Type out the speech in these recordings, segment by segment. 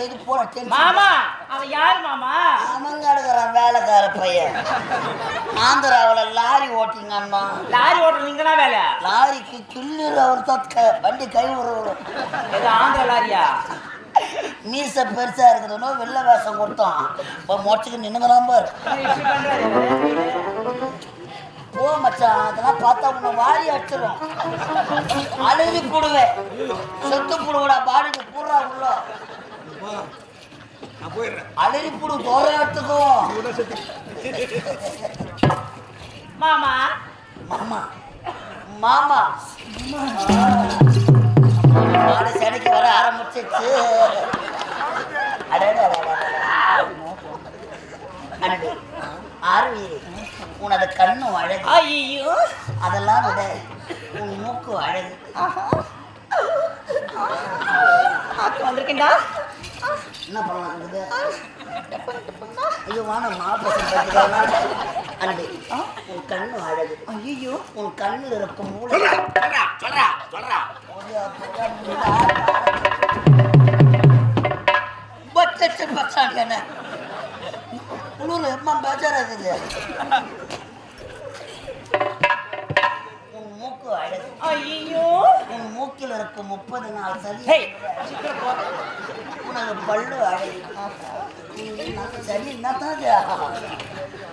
செய்து போற மாமா அவன் யார் மாமா? அவங்க எடுக்கிறான் வேலைக்கார பையன். ஆந்திராவில் லாரி ஓட்டிங்கம்மா லாரி ஓட்டுற நீங்க தான் வேலை? லாரிக்கு கிள்ளுற ஒரு தக்க வண்டி கை விடுறோம் ஏதோ ஆந்திர லாரியா? மீச பெருசா இருக்குதுன்னு வெள்ளை வேஷம் கொடுத்தோம் இப்போ மொச்சுக்கு நின்னுங்களாம் பாரு. போ மச்சான் அதெல்லாம் பார்த்தா உன்னை வாரி அடிச்சிடும் அழுதி போடுவேன். செத்து போடுவடா பாடிக்கு பூரா உள்ள. அழுதி போடு தோராட்டுக்கும் மாமா மாமா மாமா மாடு செடைக்கு வர ஆரம்பிச்சிச்சு. ஆர்வி உனது கண்ணு அழகு ஐயோ அதெல்லாம் விட உன் மூக்கு அழகு வந்திருக்கேன்டா என்ன பண்ணலாம் இருக்குது ஐயோ வான மாப்பிள்ளை அன்பு உன் கண்ணு அழகு. ஐயோ உன் கண்ணில் இருக்கும் மூளை. பட்ஜெட் பச்சாங்க என்ன. குளிர் எம்மா மூக்கு அழகு ஐயோ உன் மூக்கில் இருக்கும் முப்பது நாள் சளி. உனக்கு பல்லு அழகு சளி என்னத்தான்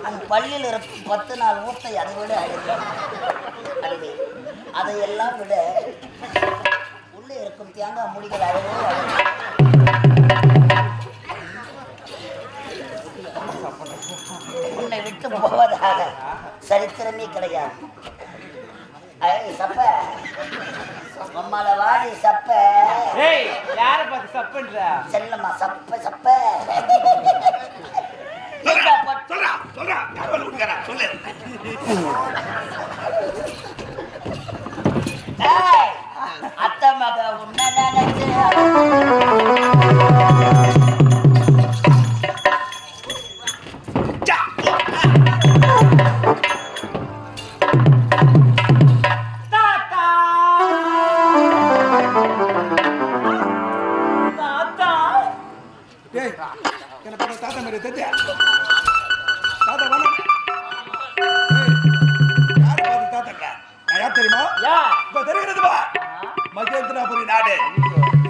அந்த பள்ளியில் இருக்கும் பத்து நாள் ஊட்டை அதை விட அழகு அழகு அதையெல்லாம் விட உள்ளே இருக்கும் தேங்காய் முடிகள் அழகோ உன்னை விட்டு போவதாக. சரித்திரமே கிடையாது. சப்ப. உம்மால வாடி சப்ப. ஏய் யார பார்த்து சப்புன்ற? செல்லம்மா சப்ப சப்ப. சொல்றா சொல்றா யார் கொடுக்கறா சொல்லு. ஏய், அத்தை மக உன்னை நினைச்சு. டேய் என்ன பண்ண தாத்தா மாதிரி தெத்தியா தாத்தா வாங்க யார் பாத்து தாத்தாக்கா? நான் யார் தெரியுமா? யா இப்ப தெரிகிறது பா மகேந்திராபுரி நாடு.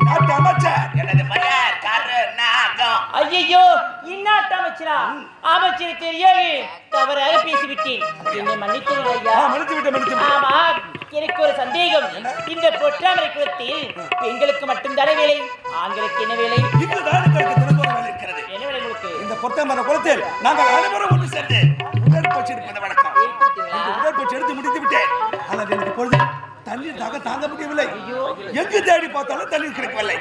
நாட்டு அமைச்சர். எனது மலர் கரு நாகம் ஐயோ இன்னாட்ட அமைச்சரா அமைச்சர் தெரியாது தவறாக பேசிவிட்டேன். என்னை மன்னித்து ஐயா. ஆ மன்னிச்சு விட்டு விட்டு. ஆமா எனக்கு ஒரு சந்தேகம். இந்த பொற்றாமரை குலத்தில் பெண்களுக்கு மட்டும் தானே வேலை? ஆண்களுக்கு என்ன வேலை? உங்களுக்கு குளத்தில் நாங்கள் அனைவரும் ஒன்று சேர்ந்து உடற்பயிற்சி எடுப்பது வழக்கம். உடற்பயிற்சி எடுத்து முடித்து விட்டேன். ஆனால் எனக்கு பொழுது தண்ணீர் தாக தாங்க முடியவில்லை. எங்கு தேடி பார்த்தாலும் தண்ணீர் கிடைக்கவில்லை.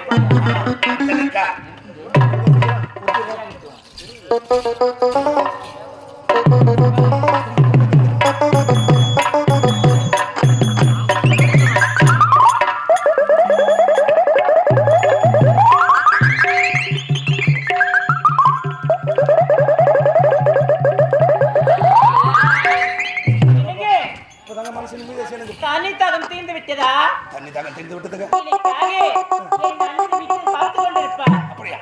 Thank you. தெரிந்து விட்டதுங்க அப்படியா?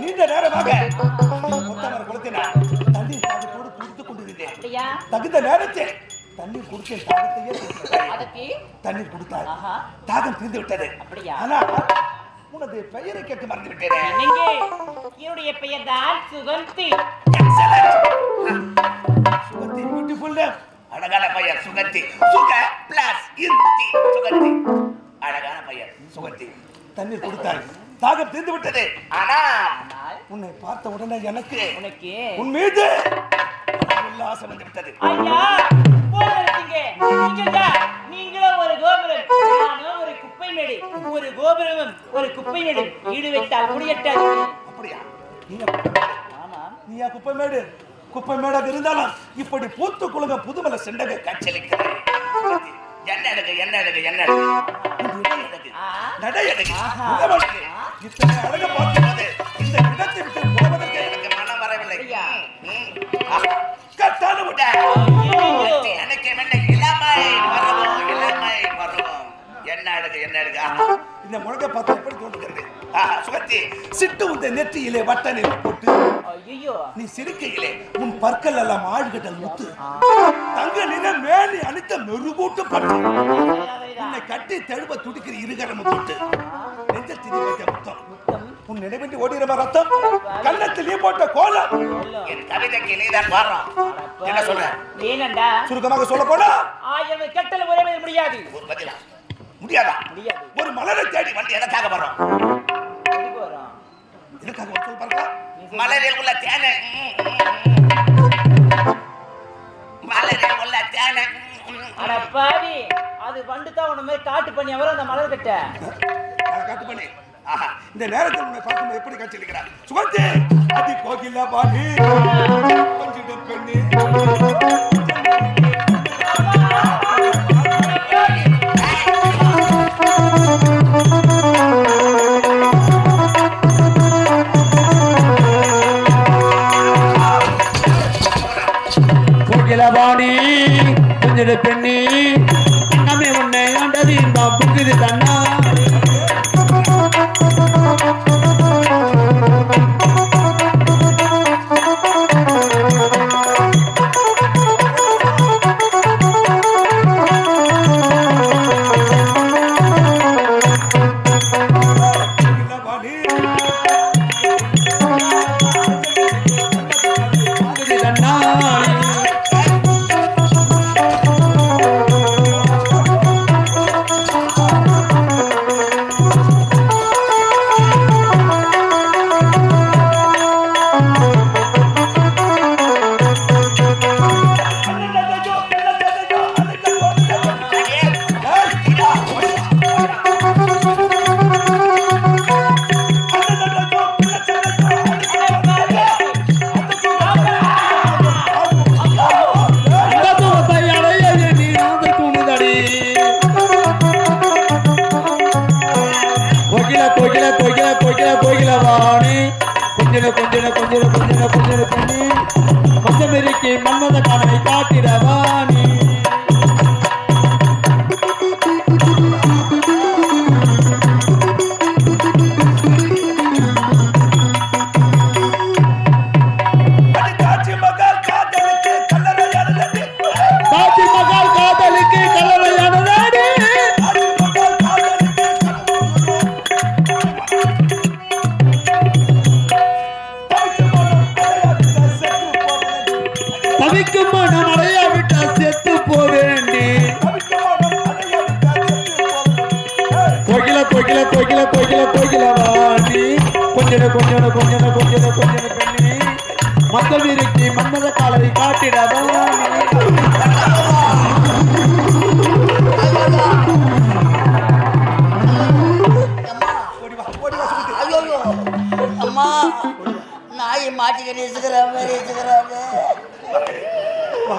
நீண்ட நேரமாக பொத்தமர குளத்தினால் தண்ணீர் தாகத்தோடு குடித்துக் கொண்டிருந்தேன். தகுந்த நேரத்தில் தண்ணீர் குடிச்ச தாகத்தையே தண்ணீர் குடித்தார். தாகம் தீர்ந்து விட்டது? ஆனால் உனது பெயரை கேட்டு மறந்து விட்டேனே என்னுடைய பெயர் தான் சுகந்தி. சுகத்தி பியூட்டிஃபுல் அழகான பையன் சுகத்தி. சுக பிளஸ் இந்தி சுகத்தி. அழகான பையன் சுகத்தி. தண்ணீர் கொடுத்தாய் தாகம் தீர்ந்து விட்டது. ஆனா உன்னை பார்த்த உடனே எனக்கு உனக்கு. உன் மீது உல்லாசம் வந்து விட்டது. ஐயா நீங்களும் ஒரு கோபுரம். ஒரு குப்பை மேடு. ஒரு கோபுரமும் ஒரு குப்பை மேடு. ஈடு வைத்தால் முடியட்டாது அப்படியா? நீங்க ஆமா நீயா குப்பை மேடு? குப்பை மேடாக இருந்தாலும் இப்படி பூத்து குலுங்க புதுமலை செண்டக சுகத்தி, என்ன அழகு என்ன அழகு என்ன அழகு. நடை அழகு. இத்தனை அழகு பார்க்கும்போது இந்த இடத்தை விட்டு போவதற்கு எனக்கு மனம் வரவில்லை. விட்ட ஐயோ. எனக்கு என்ன? இளமை பருவம் இளமை பருவம். என்ன அழகு என்ன அழகு. இந்த முழங்க பார்த்தா எப்படி தோன்றுகிறது? சுகத்தி சிட்டு உந்த நெற்றியிலே வட்ட நிலை போட்டு ஐயோ நீ சிரிக்கையிலே உன் பற்கள் எல்லாம் ஆழ்கடல் முத்து. தங்க நிற மேனி அணித்த மெருகூட்டு பட்டு. உன்னை கட்டி தழுவ துடிக்கிற இருகரம் தொட்டு. நெஞ்சத்தில் வைத்த முத்தம். உன் நினைவின்றி ஓடிரமா ரத்தம்? கள்ளத்தில் போட்ட கோலம்? என் கவிதைக்கு நீதான் பாடுறோம் என்ன சொல்ற? ஏனண்டா சுருக்கமாக சொல்ல போனா? ஆயிரம் கட்டளை உறவே முடியாது. ஒரு பதிலா? முடியாதா? முடியாது. ஒரு மலரை தேடி வந்து எனக்காக வரும் எனக்காக ஒரு சொல் பாருங்க மலரில் உள்ள தேனை மலரில் உள்ள தேனை அட பாவி அது வண்டு தான் உன்ன மாதிரி காட்டு பண்ணி வரும் அந்த மலர் கட்ட? அதை காட்டு பண்ணி. இந்த நேரத்தில் உன்னை பார்க்கும்போது எப்படி காட்சியளிக்கிறார்? சுகந்தி அதி கோகிலா பாடி கொஞ்சிடம் பெண்ணு. கொஞ்சம் இருக்கி மன்மத தவிக்கும் மனம் அடையா விட்டா செத்து போவேண்டி பொகில பொகில பொகில பொகில பொகில வாடி. கொஞ்சன கொஞ்சன கொஞ்சன கொஞ்சன கொஞ்சன பெண்ணி. மக்கள் இருக்கி மன்மத காலை காட்டிட வாணி. ஐயோ அம்மா நாய் மாட்டிக்கிட்டு இசுக்கிற மாதிரி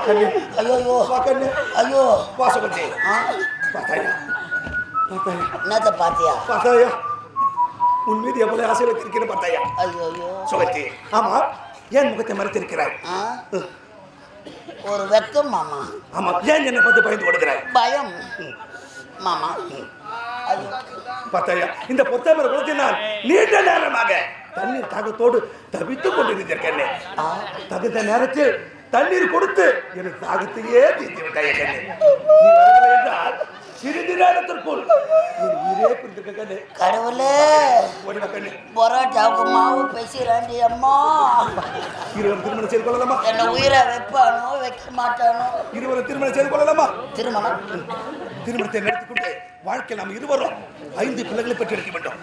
இசுக்கிறாரு ஐயோ ஐயோ வாசகத்தே ஆ பார்த்தாயா பார்த்தாயா என்னத்த பாத்தியா பார்த்தாயா உன் மீது எவ்வளவு ஆசை வைத்திருக்கிறேன் பார்த்தாயா ஐயோ சுகத்தி ஆமா ஏன் முகத்தை மறைத்திருக்கிறாய் ஒரு வெக்கம் மாமா ஆமா ஏன் என்னை பார்த்து பயந்து ஓடுகிறாய் பயம் மாமா பார்த்தாயா இந்த பொத்தாமரை குளத்தில் நான் நீண்ட நேரமாக தண்ணீர் தாகத்தோடு தவித்துக் கொண்டிருந்திருக்கேன் ஆ தகுந்த நேரத்தில் தண்ணீர் கொடுத்து எனக்கு தாகத்தையே தீர்த்து விட்டாய் என்றால் சிறிது நேரத்திற்குள் கடவுளே பரோட்டாவுக்கு மாவு பேசுறாண்டி அம்மா. இருவரும் திருமணம் செய்து கொள்ளலாமா? என்ன உயிரை வைப்பானோ வைக்க மாட்டானோ? இருவரும் திருமணம் செய்து கொள்ளலாமா? திருமணம். திருமணத்தை நடத்தி கொண்டு வாழ்க்கை நாம் இருவரும் ஐந்து பிள்ளைகளை பெற்றெடுக்க வேண்டும்.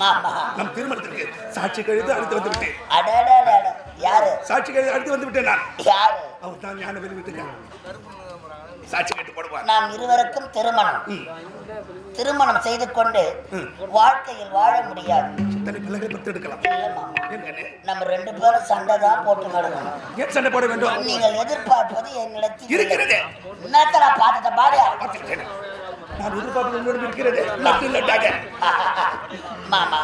நம் திருமணத்திற்கு சாட்சி கழுது அழைத்து வந்து விட்டேன் யாரு? சாட்சி கழுது அழைத்து வந்து விட்டேன் நான். யாரு? அவர் தான் ஞான வெளி விட்டுங்க சாட்சி கேட்டு போடுவார் நாம் இருவருக்கும் திருமணம். திருமணம் செய்து கொண்டு வாழ்க்கையில் வாழ முடியாது. நம்ம ரெண்டு பேரும் சண்டை தான் போட்டு நடக்கணும். சண்டை போட வேண்டும்? நீங்கள் எதிர்பார்ப்பது எங்களிடத்தில் இருக்கிறது. என்னத்தடா பார்த்தத பாரு பார்த்துக்கிட்டேன். நான் எதிர்பார்த்து உன்னோடு இருக்கிறது. லட்டு லட்டாக மாமா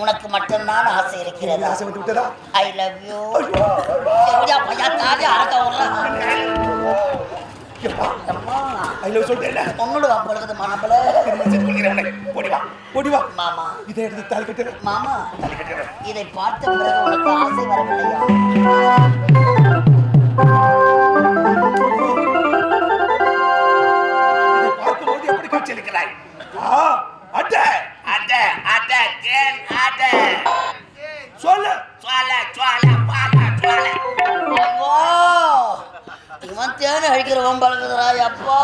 உனக்கு மட்டும்தான் ஆசை இருக்கிறது? ஆசை வந்து விட்டதா? ஐ லவ் யூ ஐயா. பையா தாவி அரக்க மாமா. இதை எடுத்து தாலி மாமா. இதை பார்த்த உனக்கு ஆசை வரவில்லையா? அட அட அட தேன் அட சொல்லு சொல்ல சொல்ல பால சொல்ல ஐயோ இவன் தேன் அழிக்கிற வம்பளங்குதுரா அப்பா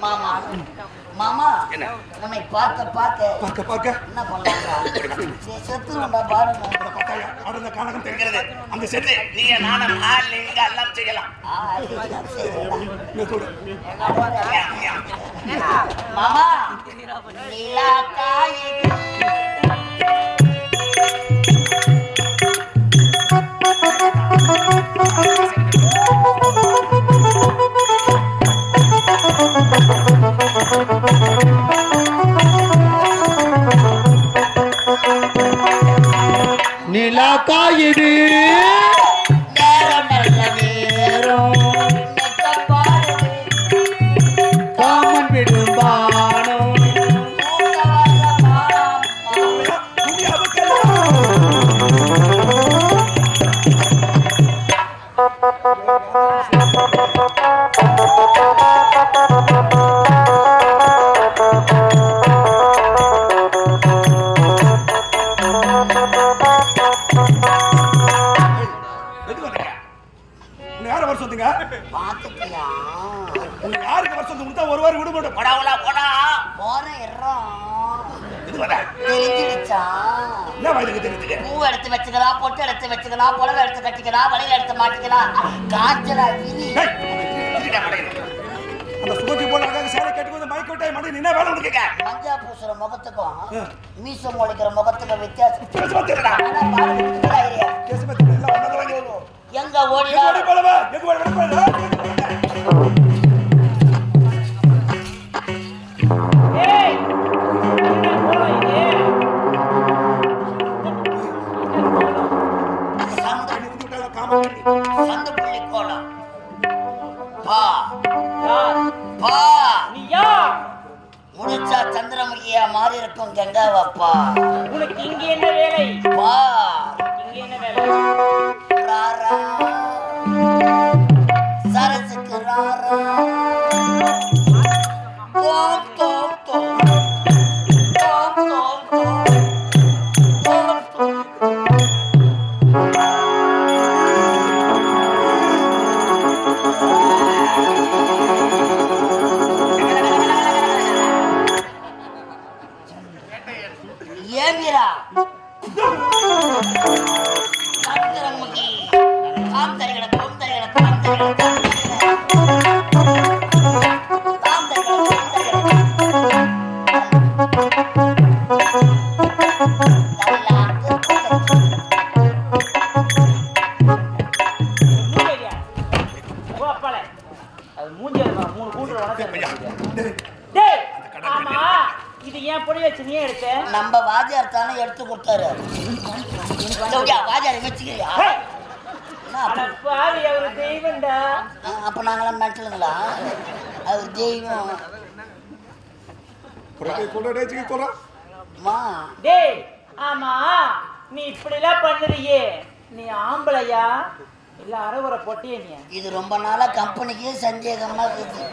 மாமா மாமா என்ன? நம்மை பார்க்க பார்க்க பார்க்க பார்க்க? என்ன பண்ணலாம் செத்து நம்ம பாருங்க. அதை பார்த்தாயா அடுத்த கணக்கம் தெரிகிறது. அந்த செத்து நீங்க நானும் ஆள் இங்க எல்லாம் செய்யலாம். மாமா நீலா காய் எடுத்து வச்சுக்கலாம் பொட்டு எடுத்து வச்சுக்கலாம் புடவை எடுத்து கட்டிக்கலாம் வளையல் எடுத்து மாட்டிக்கலாம். மடையனே. அந்த சுகத்தி போல அழகாக சேலை கட்டி வந்து மயக்க விட்டாய் மடி என்ன வேலை உனக்கு மஞ்சா பூசுற முகத்துக்கும் மீசம் முளைக்கிற முகத்துக்கும் வித்தியாசம். பேசுமா தெரியல கங்காவப்பா நாங்களாம் மெட்டலுங்களா? அது தெய்வம். டேய், ஆமா நீ இப்படிலாம் பண்ணுறியே. நீ ஆம்பளையா? இல்ல அரைகுறை பொட்டிய நீ? இது ரொம்ப நாளா கம்பெனிக்கே சந்தேகமா இருக்குது.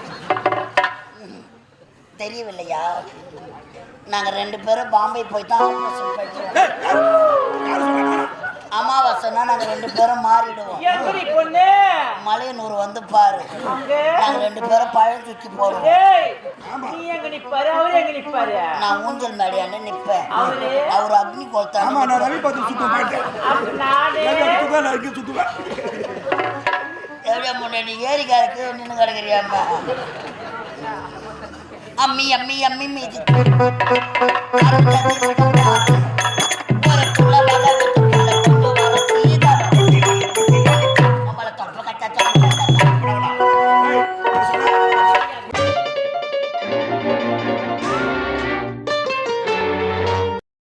தெரியவில்லையா? நாங்க ரெண்டு பேரும் பாம்பே போய் தான் ஆபரேஷன் அமாவாசைன்னா நாங்க ரெண்டு பேரும் மாறிடுவோம். மலையனூர் வந்து பாரு. அங்க? நாங்க ரெண்டு பேரும் பழம் தூக்கி போடுவோம். டேய் நீ எங்க நிப்பாரு? அவரு எங்க நிப்பாரு? நான் ஊஞ்சல் மேடையாண்டு நிப்பேன். அவரு? அவர் அக்னி சுத்துவேன் எப்படியா முன்னே நீ ஏரிக்காருக்கு நின்று கிடக்குறியாம்மா அம்மி அம்மி அம்மி மீதி.